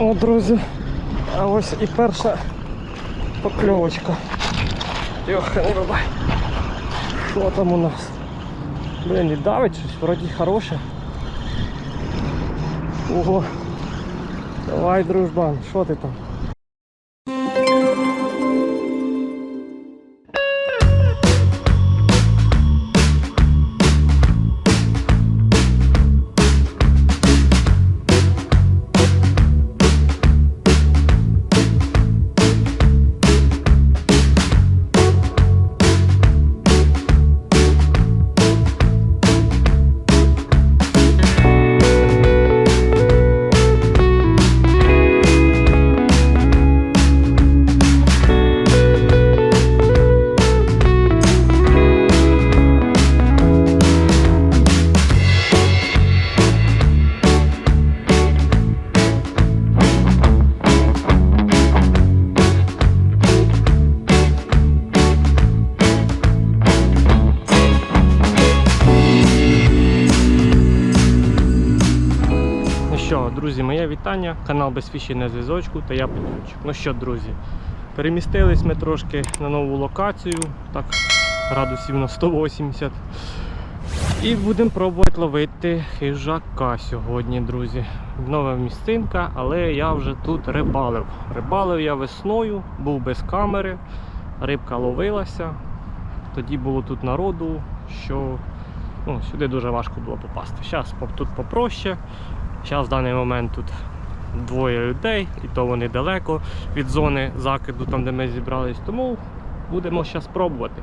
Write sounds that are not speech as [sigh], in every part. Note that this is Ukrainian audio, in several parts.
О, друзі, а ось і перша покльовочка. Йоха, не бабай. Що там у нас? Блін, і давить щось, вроді хороше. Ого. Давай, дружбан, що ти там? Вітання. Канал без фіші зв'язочку та я Петручик. Ну що, друзі, перемістились ми трошки на нову локацію, так, градусів на 180. І будемо пробувати ловити хижака сьогодні, друзі. Нова місцинка, але я вже тут рибалив. Рибалив я весною, був без камери, рибка ловилася. Тоді було тут народу, що ну, сюди дуже важко було попасти. Зараз тут попроще. Зараз в даний момент тут двоє людей, і то вони далеко від зони закиду, там де ми зібрались. Тому будемо зараз пробувати.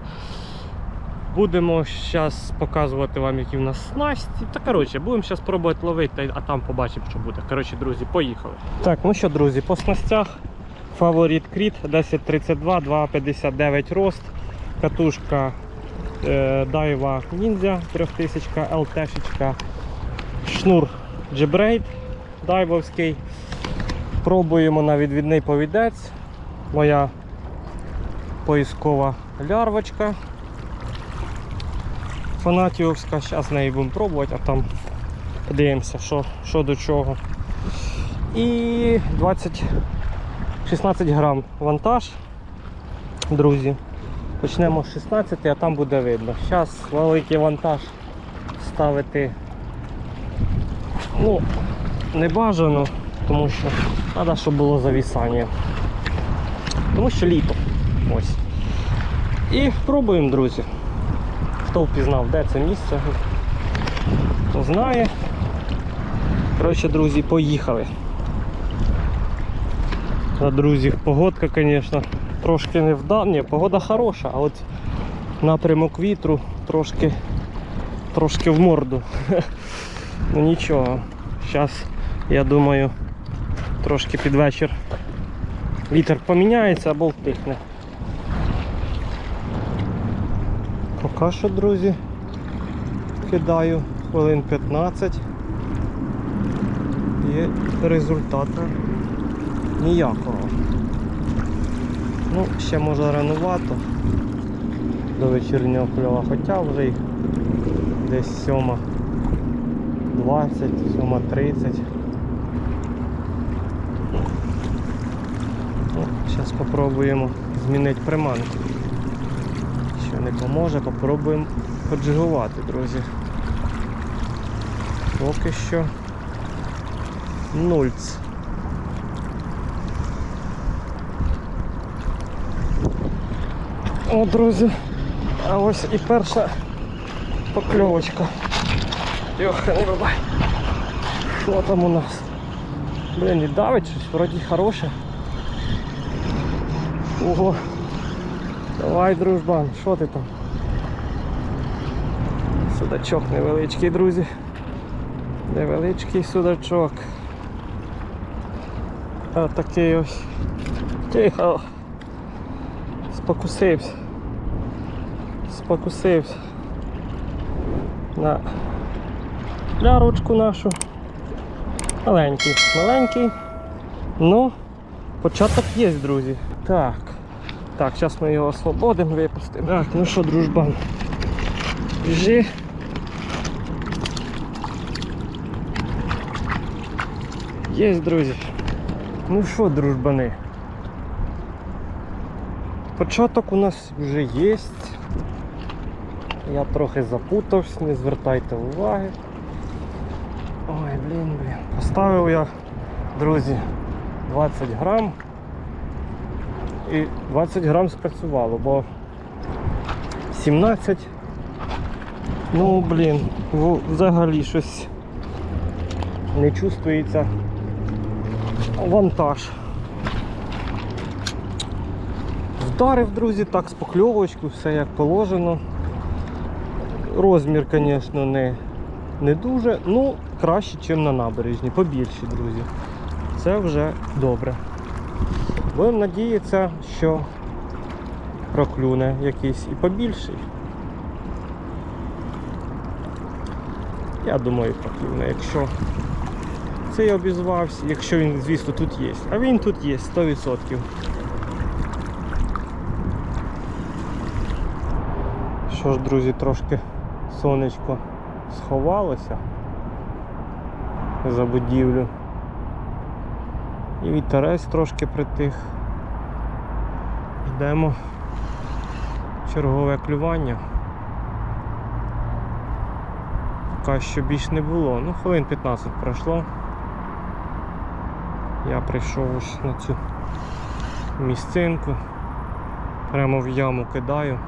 Будемо зараз показувати вам, які в нас снасті. Та коротше, будемо зараз пробувати ловити, а там побачимо, що буде. Коротше, друзі, поїхали. Так, ну що, друзі, по снастях фаворит Кріт 1032, 259 рост, катушка Daiwa Ninja 3000 LT, шнур Джебрейд дайвовський. Пробуємо на відвідний повідець. Моя поїскова лярвочка. Фанатіовська. Зараз неї будемо пробувати, а там подивимося, що, що до чого. І 20 16 грам вантаж, друзі. Почнемо з 16, а там буде видно. Зараз великий вантаж ставити Ну, не бажано, тому що треба, щоб було завісання. Тому що літо. Ось. І пробуємо, друзі. Хто впізнав, де це місце, хто знає. Коротше, друзі, поїхали. А, друзі, погодка, звісно, трошки не вдала. Ні, погода хороша, а от напрямок вітру трошки, трошки в морду. [laughs] Ну нічого. Зараз, я думаю, трошки під вечір вітер поміняється або втихне. Поки що, друзі, кидаю хвилин 15 і результату ніякого. Ну, ще може ранувато до вечірнього кльова, хоча вже й десь сьома. 20, Зараз спробуємо змінити приманку. Що не поможе, попробуємо поджигувати, друзі. Поки що нульц. О, друзі, а ось і перша покльовочка. Йоха, не бабай. Що там у нас? Блін, і давить щось, вроді хороше. Ого. Давай, дружбан, що ти там? Судачок невеличкий, друзі. Невеличкий судачок. А такий ось. Тихо. Спокусився. Спокусився. На лярочку нашу. Маленький, маленький. Ну, початок є, друзі. Так. Так, зараз ми його освободимо, випустимо. Так, ну що, дружбан. Біжи. Є, друзі. Ну що, дружбани? Початок у нас вже є. Я трохи запутався, не звертайте уваги. Ой, блін, блін. Поставив я, друзі, 20 грам. І 20 грам спрацювало, бо 17. Ну, блін, взагалі щось не чувствується вантаж. Вдарив, друзі, так, з покльовочку, все як положено. Розмір, звісно, не, не дуже, ну краще, ніж на набережні, побільші, друзі. Це вже добре. Будемо надіятися, що проклюне якийсь і побільший. Я думаю, проклюне, якщо цей обізвався, якщо він, звісно, тут є. А він тут є 100%. Що ж, друзі, трошки сонечко сховалося за будівлю. І вітерець трошки притих. Ждемо чергове клювання. Поки що більш не було. Ну, хвилин 15 пройшло. Я прийшов ось на цю місцинку. Прямо в яму кидаю.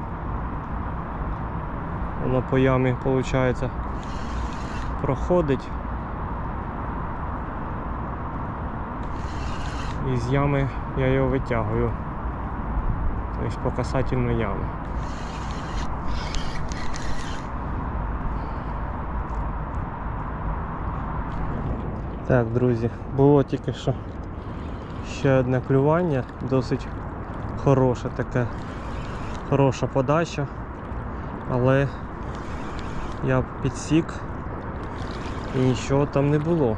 Воно по ямі, виходить, проходить. І з ями я його витягую. Тобто по касательну яму. Так, друзі, було тільки що ще одне клювання, досить хороше таке, хороша подача, але я підсік і нічого там не було.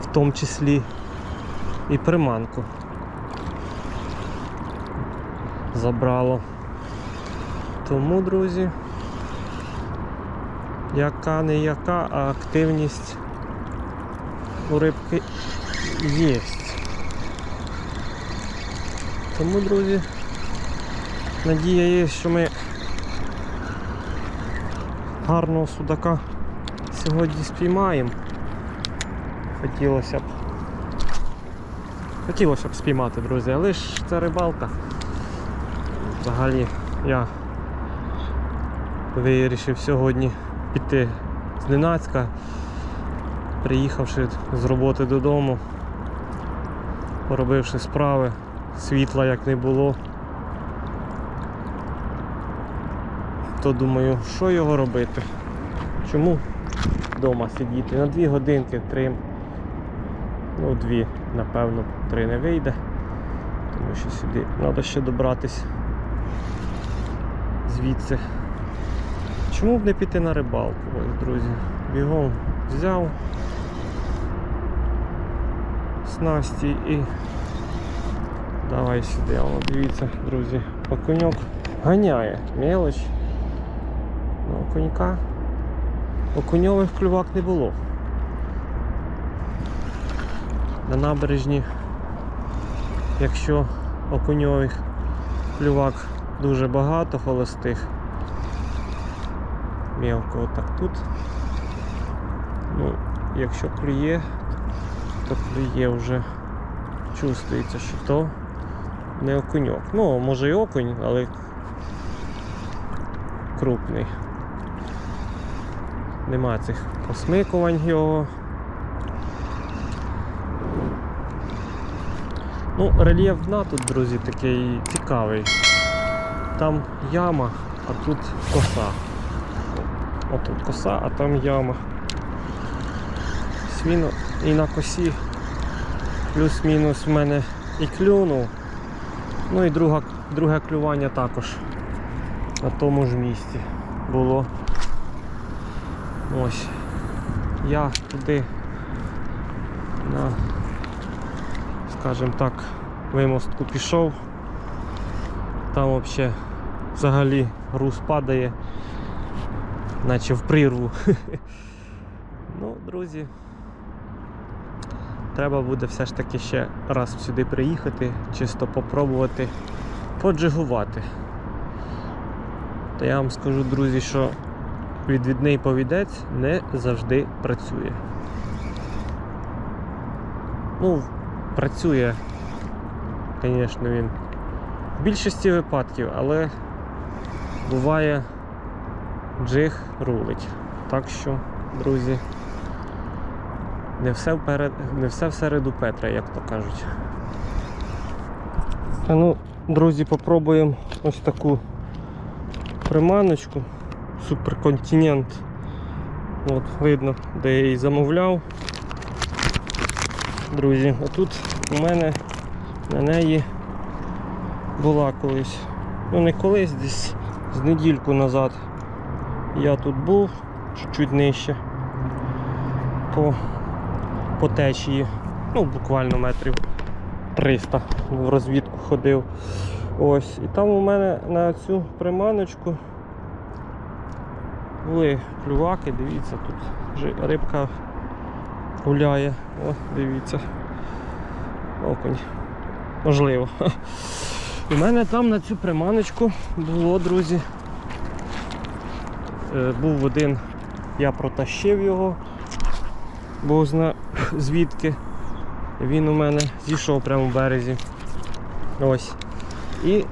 В тому числі і приманку забрало. Тому, друзі, яка не яка, а активність у рибки є. Тому, друзі, надія є, що ми гарного судака сьогодні спіймаємо. Хотілося б. Хотілося б спіймати, друзі, але ж це рибалка. Взагалі я вирішив сьогодні піти зненацька, приїхавши з роботи додому, поробивши справи, світла як не було. То думаю, що його робити? Чому вдома сидіти? На дві годинки, три. Ну, дві, напевно, три не вийде. Тому що сюди треба ще добратись звідси. Чому б не піти на рибалку, ось, друзі? Бігом взяв снасті і давай сюди. О, дивіться, друзі, окуньок ганяє мелоч. Ну, окунька. Окуньових клювак не було. На набережні, якщо окуньових клювак дуже багато холостих, мелко отак тут. Ну, якщо клює, то клює вже чувствується, що то не окуньок. Ну, може і окунь, але крупний. Нема цих посмикувань його. Ну, рельєф дна тут, друзі, такий цікавий. Там яма, а тут коса. Отут коса, а там яма. Сміно і на косі плюс-мінус в мене і клюнув. Ну і друга, друге клювання також на тому ж місці було. Ось. Я туди на, скажімо так, вимостку пішов. Там взагалі взагалі груз падає, наче в прірву. [laughs] ну, друзі, треба буде все ж таки ще раз сюди приїхати, чисто попробувати поджигувати. Та я вам скажу, друзі, що відвідний повідець не завжди працює. Ну, працює, звісно, він в більшості випадків, але буває джиг рулить. Так що, друзі, не все, вперед, не все всереду Петра, як то кажуть. А ну, друзі, попробуємо ось таку приманочку. Суперконтинент. От, видно, де я її замовляв. Друзі, отут у мене на неї була колись. Ну не колись, десь з недільку назад. Я тут був чуть-чуть нижче по, по течії. Ну, буквально метрів 300 в розвідку ходив. Ось. І там у мене на цю приманочку були клюваки, дивіться, тут рибка гуляє. О, дивіться. Окунь. Можливо. [laughs] У мене там на цю приманочку було, друзі. Е, Був один, я протащив його, бо зна звідки. Він у мене зійшов прямо в березі. Ось. І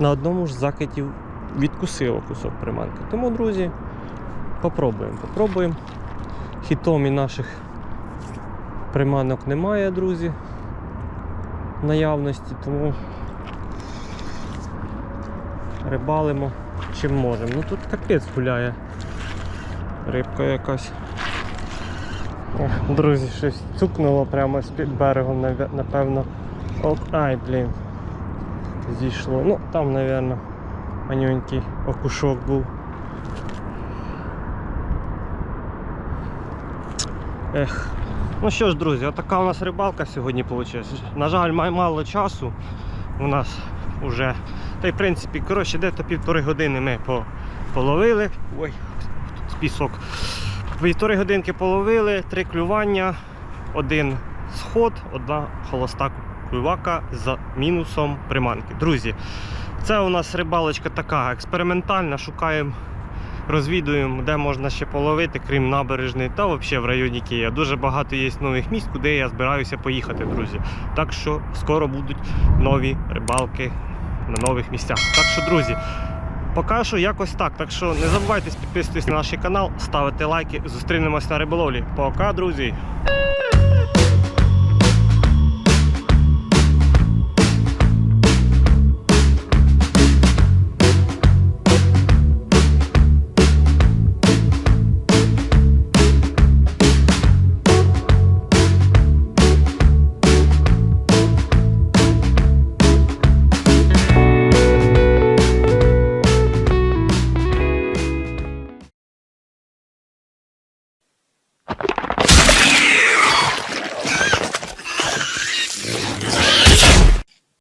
на одному ж закиті відкусило кусок приманки. Тому, друзі, попробуємо. Попробуємо. Хітомі наших приманок немає, друзі, наявності, тому рибалимо чим можемо. Ну тут капець гуляє. Рибка якась. Ох, друзі, щось цукнуло прямо з-під берегом, напевно. Ок, ай, блін. Зійшло. Ну, там, напевно, манюнький окушок був. Ех. Ну що ж, друзі, отака у нас рибалка сьогодні вийшла. На жаль, мало часу у нас вже. Та й в принципі, коротше, десь півтори години ми половили. Ой, пісок. Півтори годинки половили, три клювання, один сход, одна холоста клювака з мінусом приманки. Друзі, це у нас рибалочка така експериментальна. Шукаємо, розвідуємо, де можна ще половити, крім набережної та взагалі в районі Києва. Дуже багато є нових місць, куди я збираюся поїхати, друзі. Так що скоро будуть нові рибалки на нових місцях. Так що, друзі, поки що якось так. Так що не забувайте підписуватись на наш канал, ставити лайки. Зустрінемось на риболовлі. Пока, друзі!